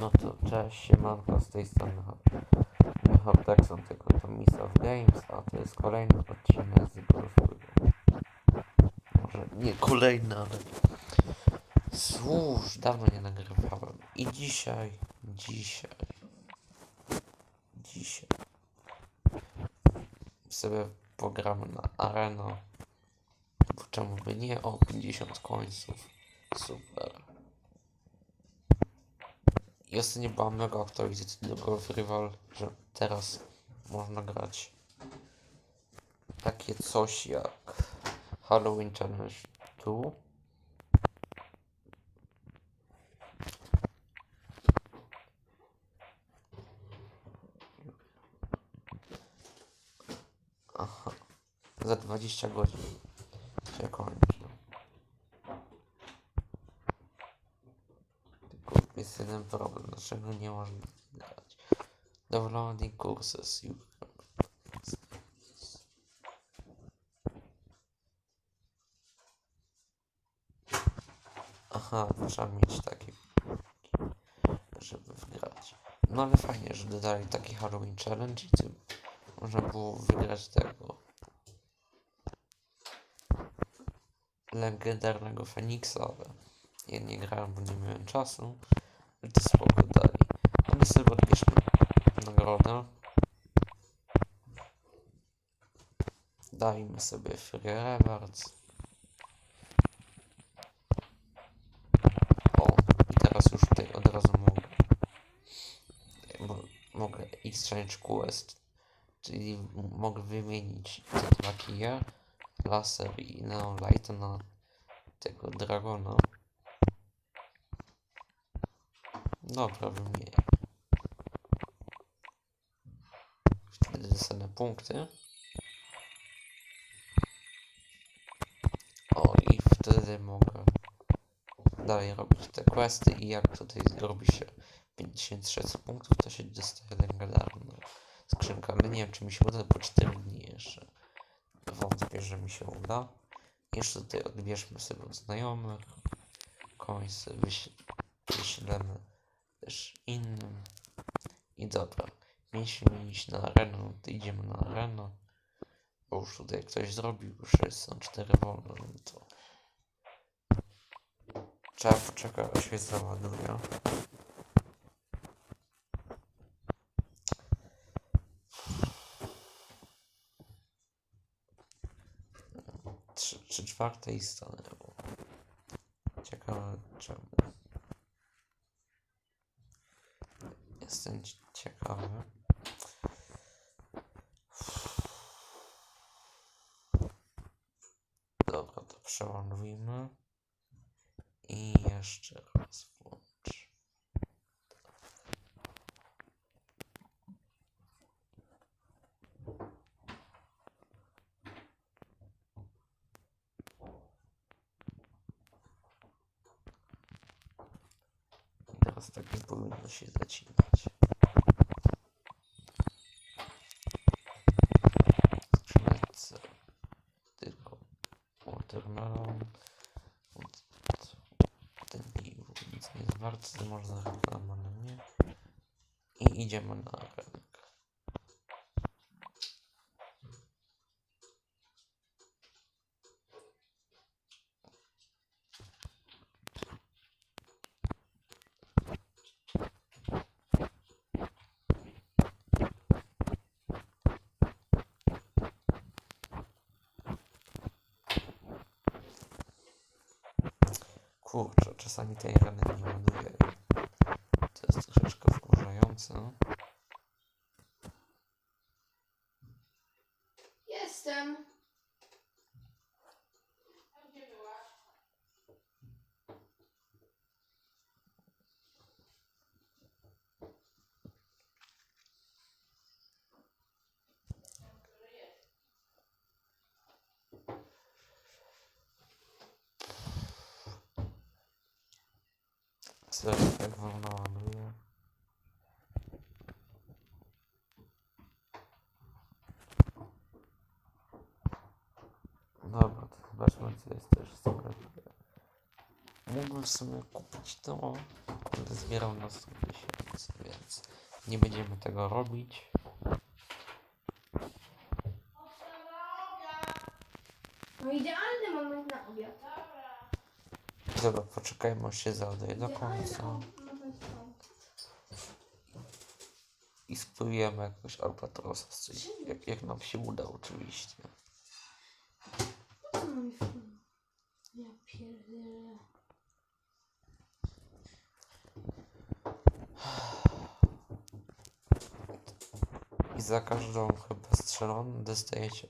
No to cześć, siemanko, z tej strony Hopdexon, tylko to Miss of Games, a to jest kolejny odcinek z Golfuru. Może nie kolejny, ale... Służ, dawno nie nagrywałem. I dzisiaj, dzisiaj, dzisiaj sobie pogramy na Areno. Czemu by nie? O, 50 końców. Super. Ostatnio była mega aktualizacja do Golf Rival, że teraz można grać takie coś jak Halloween Challenge 2. Aha, za 20 godzin się kończy. Tylko jest jeden problem, dlaczego nie można grać. Downloading courses. You Aha, trzeba mieć taki, żeby wygrać. No ale fajnie, że dodali taki Halloween Challenge i tym można było wygrać tego legendarnego Feniksa, ale ja nie grałem, bo nie miałem czasu. Ale to spoko dali. Sobie odbierzmy nagrodę. Dajmy sobie Free Rewards. O, i teraz już tutaj od razu mogę. Mo mogę Exchange Quest, czyli mogę wymienić te dwa kije, laser i Neon Light na tego dragona. Dobra, wymienię. Wtedy dostanę punkty. O, i wtedy mogę dalej robić te questy i jak tutaj zrobi się 56 punktów, to się dostaje legendarna skrzynka. Ale nie wiem, czy mi się uda po 4 dni jeszcze. Wątpię, że mi się uda. Jeszcze tutaj odbierzmy sobie od znajomych. Końce wyś wyślemy też innym. I dobra. Mieliśmy iść na arenę, no to idziemy na arenę. Bo już tutaj ktoś zrobił, już jest- są 4 wolne, no to Trzeba poczekać, aż się załaduje. Trzy, trzy czwarte i stanęło. Ciekawe czemu. Jestem ci- ciekawy. Dobra, to przeładujmy. I jeszcze raz włącz. I teraz tak nie powinno się zacinać. Skrzyneczce. Tylko watermelon. Ten nic nie jest wart, to można reklama na nie. I idziemy na System. Serce, no. Dobra, to zobaczmy co jest też w sklepie. Mógłbym sobie kupić to ale zbierał na 100 tysięcy, więc nie będziemy tego robić. No idealny moment na obiad. Dobra, poczekajmy aż się załadoje do końca i spróbujemy jakoś Albatrosa jak, jak nam się uda oczywiście. Co mam już? Ja pierdolę. I za każdą chyba strzeloną dostajecie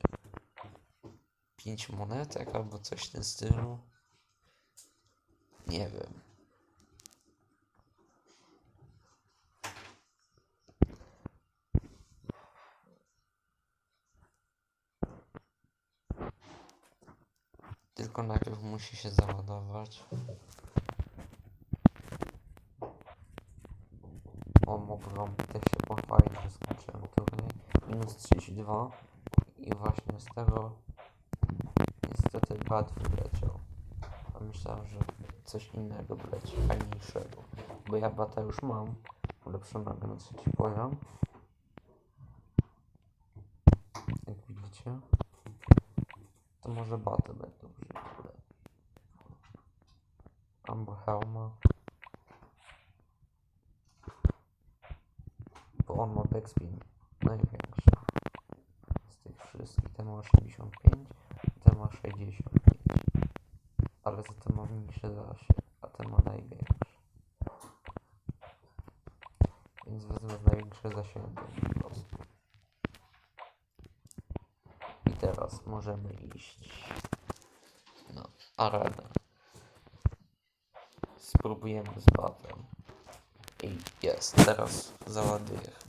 5 monetek albo coś w tym stylu. Nie wiem. Tylko najpierw musi się załadować. O, wam też się pochwalić. Minus 32 i właśnie z tego niestety bad wyleciał. A myślałem, że coś innego wyleci, fajniejszego. Bo ja bata już mam, ulepszonego na trzeci poziom. Jak widzicie. To może baty będą brzydkie. Albo hełma. Bo on ma backspin największy. Z tych wszystkich. Ten ma 85, ten ma 65. Ale za to ma mniejszy zasięg, a ten ma największy. Więc wezmę z największy zasięgiem po prostu. I teraz możemy iść na arenę. Spróbujemy z batem. I jest, teraz załaduję.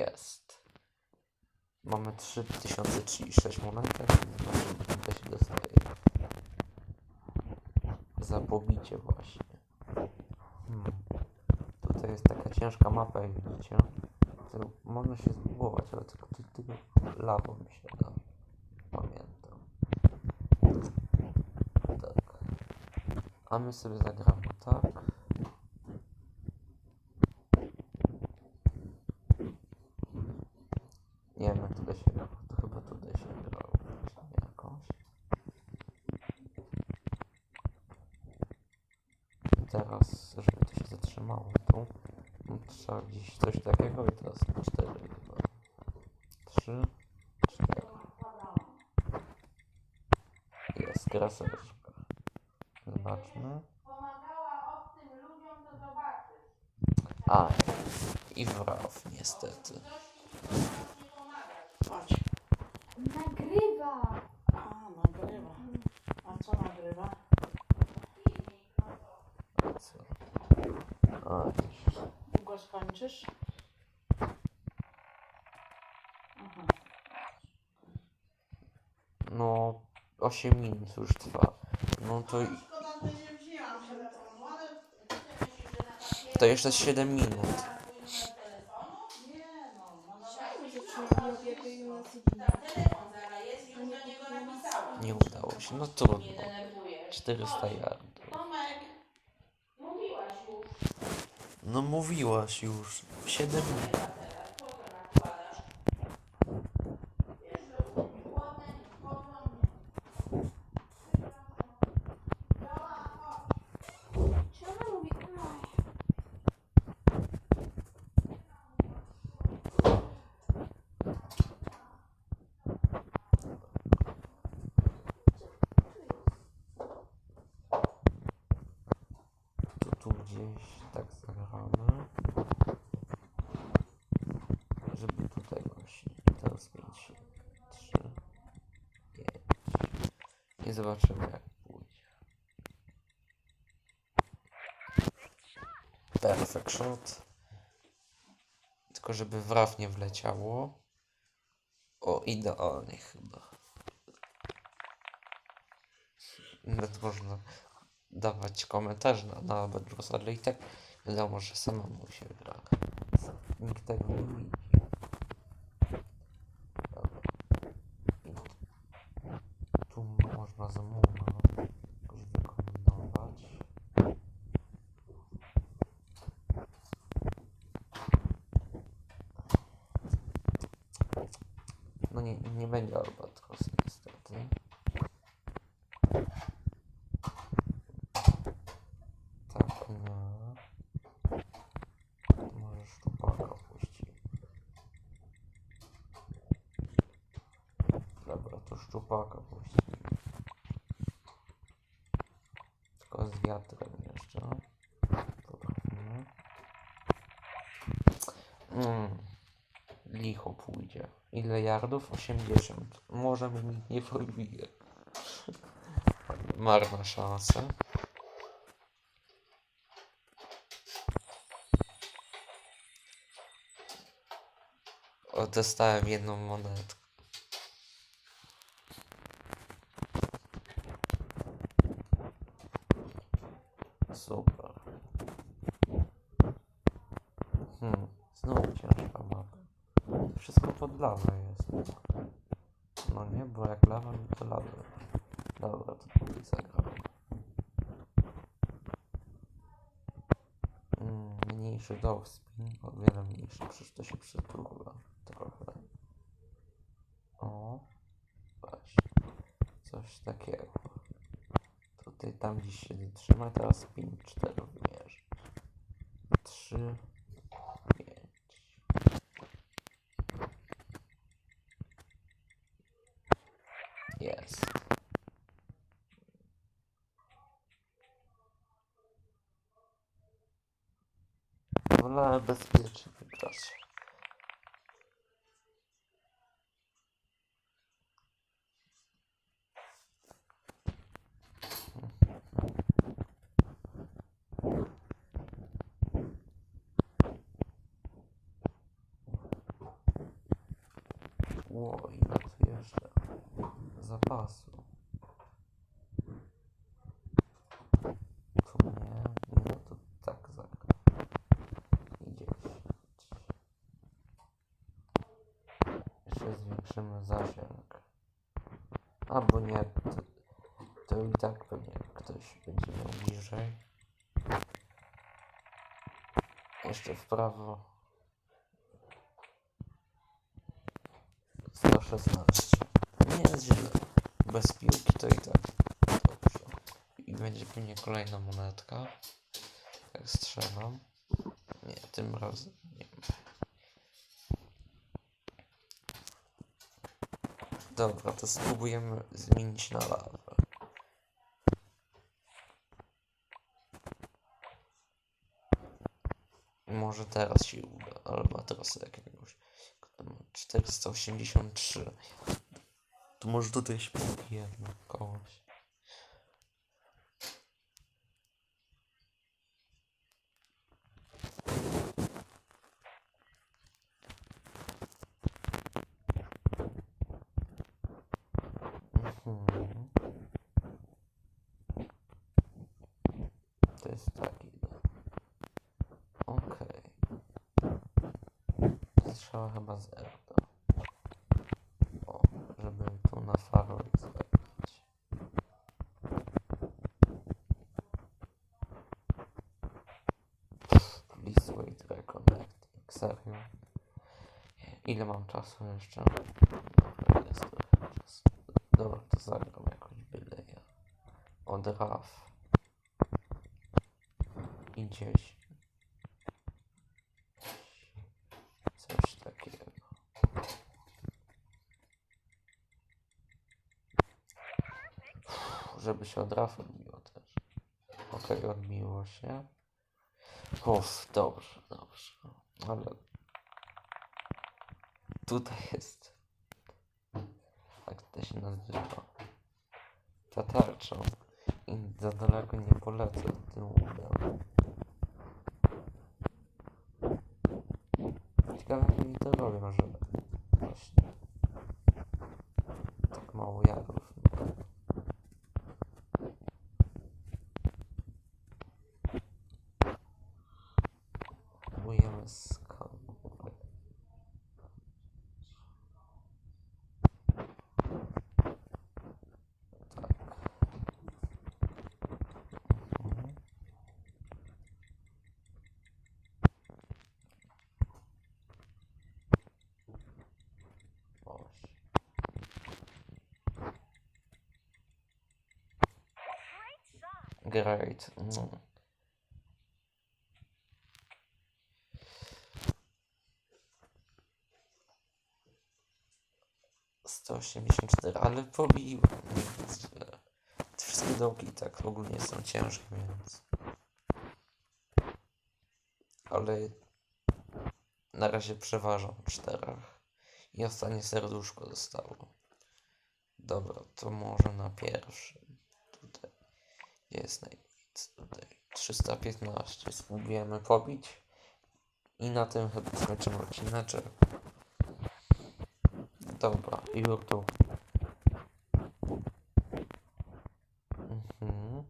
Jest. Mamy 3036 monetek. Ile się dostaje. Za pobicie właśnie. Hmm. Tutaj jest taka ciężka mapa, jak widzicie. To można się zbugować, ale tylko ty, tylko lawą się da. Pamiętam. Tak. A my sobie zagramy tak. Nie wiem tutaj się grało. To chyba tutaj się grało jakoś. I teraz, żeby to się zatrzymało tu, no trzeba gdzieś coś takiego i teraz cztery chyba. Trzy, cztery. Jest kraseczka. Zobaczmy. A, i wraw niestety. Ktoś mi nie pomagać. Chodź. Nagrywa! A, nagrywa. A co nagrywa? Co? A, Długo skończysz? Aha. no 8 minut już trwa. No to, to jeszcze 7 minut. Nie no, no no. Zaczynamy obiad na CD. telefon zaraz jest i już do niego napisałam. Nie udało się. No trudno. Nie denerwujesz. 400 yardów. Tomek, mówiłaś już. No mówiłaś już. 7 minut. Teraz po co nakładasz? Wiesz, że ludzie głodne nie wchodzą. Czy ona mówi? Ach, To tu gdzieś tak zagramy. Żeby tutaj właśnie. Teraz 5, 3, 5. I zobaczymy jak pójdzie. Perfect shot. Tylko żeby w raf nie wleciało. O, idealnie chyba. Nawet można dawać komentarz na, na Bedrosa, i tak wiadomo, że samemu się gra. Nikt tego nie widzi. Dobra. I tu można z Muna jakoś wykombinować. No nie, nie będzie albatros niestety. Tak, nie. Może szczupaka puścić. Dobra, to szczupaka puścimy. Tylko z wiatrem jeszcze. Mm. Licho pójdzie. Ile yardów? 80. Może nikt nie probije. Marna szansa. Dostałem jedną monetkę. Super. Hmm, znowu ciężka mapa. Lawę jest. No nie, bo jak lawa, no to lawa. Dobra, to tutaj zagramy. Mm, mniejszy dog spin, o wiele mniejszy, przecież to się przyturla trochę. O, właśnie, coś takiego. Tutaj tam gdzieś się trzyma, teraz spin 4 wymierzy. 3, 5. Jest. Wolałem bezpiecznie wygrać. Ło, ile tu jeszcze zapasu. Tu nie, no to tak zagra. I 10. Jeszcze zwiększymy zasięg. Albo nie, to, to i tak pewnie ktoś będzie miał bliżej. Jeszcze w prawo. 116. Nie jest źle. Bez piłki to i tak dobrze. I będzie pewnie kolejna monetka. Tak strzelam. Nie, tym razem nie ma. Dobra, to spróbujemy zmienić na lawę. Może teraz się uda, albatros jakiegoś. który ma 483. To może tutaj się pobijemy kogoś. Mhm. To jest taki. no. Okej. Strzała chyba z Erdo. O, żeby tu na farol zagrać. Please wait reconnecting. Serio? Ile mam czasu jeszcze? Dobra, jest trochę czasu. Dobra, to zagram jakoś byle ja. Od RAF. I 10. Coś takiego. Uff, Żeby się od RAF odbiło też. Okej, odbiło się. Uff, dobrze, dobrze. Ale tutaj jest. Jak to się nazywa? Ta tarcza. I za daleko nie polecę tym udem. Ciekawe Johannes kam. Great. Mm. 184, ale pobiłem. E, te wszystkie dołki i tak ogólnie są ciężkie, więc... Ale na razie przeważam w czterech. I ostatnie serduszko zostało. Dobra, to może na pierwszym. Tutaj jest najwięcej. Tutaj 315 spróbujemy pobić. I na tym chyba skończymy odcineczek. Dobra, YouTube. Mhm.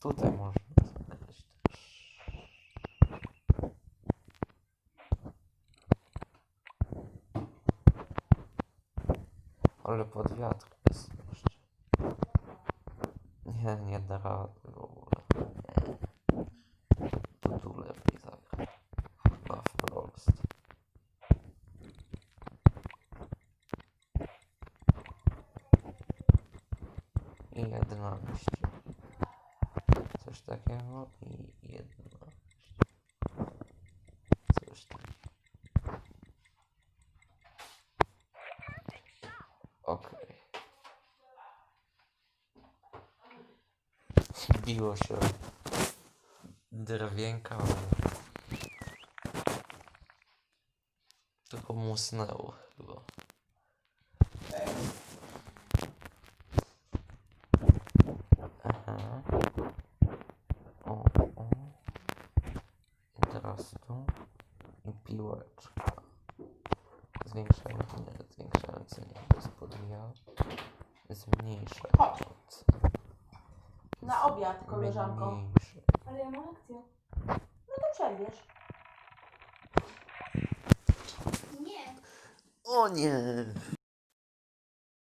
Tutaj można zagrać też. Ale pod wiatr jest jeszcze. Nie, nie da rady w ogóle. Nie. To tu lepiej zagrać. Chyba wprost. I 11. Coś takiego i 11. Coś takiego. Okej. Biło się drewienka, ale tylko musnęło chyba. Aha. O, o. I teraz tu. I piłeczka. Zwiększając, nie, zwiększając nie, to jest podwija. Zmniejszając. Chodź. Na obiad, koleżanko. Mniejsze. Ale ja mam lekcję. No to przerwiesz. Nie. O nie!